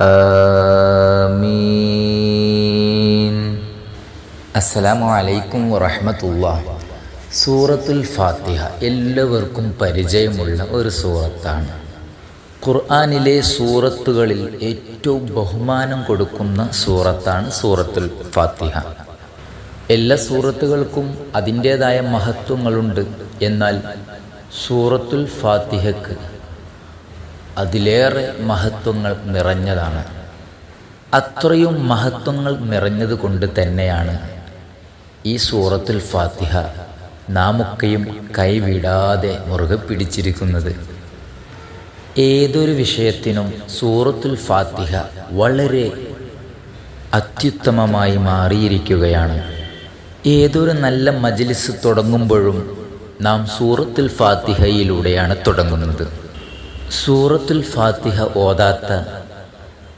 ആമീൻ. അസ്സലാമു അലൈക്കും വറഹമത്തുള്ള സൂറത്തുൽ ഫാത്തിഹ എല്ലാവർക്കും പരിചയമുള്ള ഒരു സൂറത്താണ്. ഖുർആാനിലെ സൂറത്തുകളിൽ ഏറ്റവും ബഹുമാനം കൊടുക്കുന്ന സൂറത്താണ് സൂറത്തുൽ ഫാത്തിഹ. എല്ലാ സൂറത്തുകൾക്കും അതിന്റേതായ മഹത്വങ്ങളുണ്ട്. എന്നാൽ സൂറത്തുൽ ഫാത്തിഹക്ക് അതിലേറെ മഹത്വങ്ങൾ നിറഞ്ഞതാണ്. അത്രയും മഹത്വങ്ങൾ നിറഞ്ഞത് കൊണ്ട് തന്നെയാണ് ഈ സൂറത്തുൽ ഫാത്തിഹ നാമൊക്കെയും കൈവിടാതെ മുറുകെ പിടിച്ചിരിക്കുന്നത്. ഏതൊരു വിഷയത്തിനും സൂറത്തുൽ ഫാത്തിഹ വളരെ അത്യുത്തമമായി മാറിയിരിക്കുകയാണ്. ഏതൊരു നല്ല മജ്ലിസ് തുടങ്ങുമ്പോഴും നാം സൂറത്തുൽ ഫാത്തിഹയിലൂടെയാണ് തുടങ്ങുന്നത്. സൂറത്തുൽ ഫാത്തിഹ ഓതാത്ത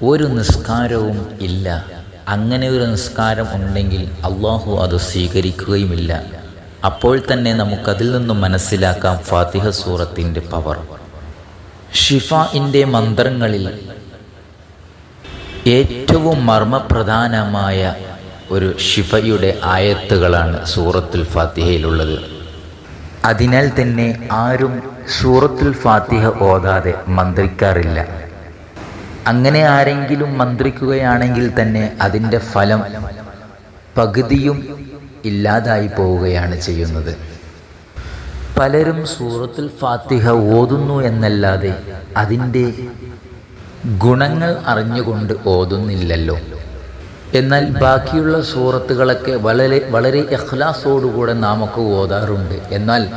ഒരു നിസ്കാരവും ഇല്ല. അങ്ങനെ ഒരു നിസ്കാരം ഉണ്ടെങ്കിൽ അള്ളാഹു അത് സ്വീകരിക്കുകയുമില്ല. അപ്പോൾ തന്നെ നമുക്കതിൽ നിന്നും മനസ്സിലാക്കാം ഫാത്തിഹ സൂറത്തിന്റെ പവർ. ഷിഫാഇന്റെ മന്ത്രങ്ങളിൽ ഏറ്റവും മർമ്മപ്രധാനമായ ഒരു ഷിഫയുടെ ആയത്തുകളാണ് സൂറത്തുൽ ഫാത്തിഹയിലുള്ളത്. അതിനാൽ തന്നെ ആരും സൂറത്തുൽ ഫാത്തിഹ ഓതാതെ മന്ത്രിക്കാറില്ല. അങ്ങനെ ആരെങ്കിലും മന്ത്രിക്കുകയാണെങ്കിൽ തന്നെ അതിന്റെ ഫലം പകുതിയും ഇല്ലാതായി പോവുകയാണ് ചെയ്യുന്നത്. പലരും സൂറത്തുൽ ഫാത്തിഹ ഓതുന്നു എന്നല്ലാതെ അതിന്റെ ഗുണങ്ങൾ അറിഞ്ഞുകൊണ്ട് ഓതുന്നില്ലല്ലോ. എന്നാൽ ബാക്കിയുള്ള സൂറത്തുകളൊക്കെ വളരെ വളരെ എഖ്ലാസോടുകൂടെ നാമൊക്കെ ഓതാറുണ്ട്. എന്നാൽ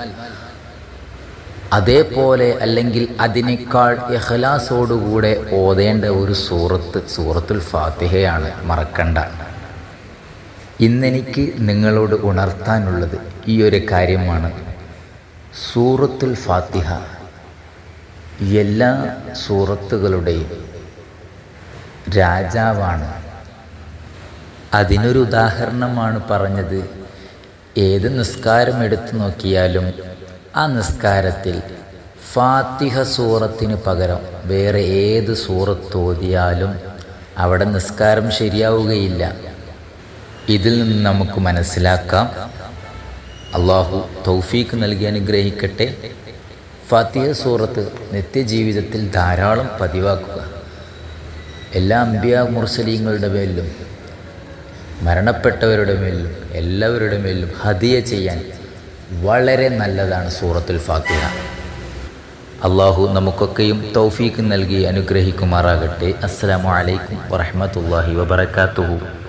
അതേപോലെ അല്ലെങ്കിൽ അതിനേക്കാൾ എഹ്ലാസോടുകൂടെ ഓതേണ്ട ഒരു സൂറത്ത് സൂറത്തുൽ ഫാത്തിഹയാണ്. മറക്കണ്ട. ഇന്നെനിക്ക് നിങ്ങളോട് ഉണർത്താനുള്ളത് ഈ ഒരു കാര്യമാണ്. സൂറത്തുൽ ഫാത്തിഹ എല്ലാ സൂറത്തുകളുടെയും രാജാവാണ്. അതിനൊരു ഉദാഹരണമാണ് പറഞ്ഞത്. ഏത് നിസ്കാരം എടുത്തു നോക്കിയാലും ആ നിസ്കാരത്തിൽ ഫാത്തിഹ സൂറത്തിന് പകരം വേറെ ഏത് സൂറത്ത് ഓതിയാലും അവിടെ നിസ്കാരം ശരിയാവുകയില്ല. ഇതിൽ നിന്ന് നമുക്ക് മനസ്സിലാക്കാം. അള്ളാഹു തൗഫീക്ക് നൽകി അനുഗ്രഹിക്കട്ടെ. ഫാത്തിഹ സൂറത്ത് നിത്യജീവിതത്തിൽ ധാരാളം പതിവാക്കുക. എല്ലാ അമ്പിയ മുർസലീങ്ങളുടെ മേലിലും മരണപ്പെട്ടവരുടെ മേലും എല്ലാവരുടെ മേലും ഹദിയ ചെയ്യാൻ വളരെ നല്ലതാണ് സൂറത്തുൽ ഫാത്തിഹ. അള്ളാഹു നമുക്കൊക്കെയും തൗഫീക്ക് നൽകി അനുഗ്രഹിക്കുമാറാകട്ടെ. അസ്സാം വലൈക്കും വറഹമത്തല്ലാഹി വബർക്കാത്തുഹു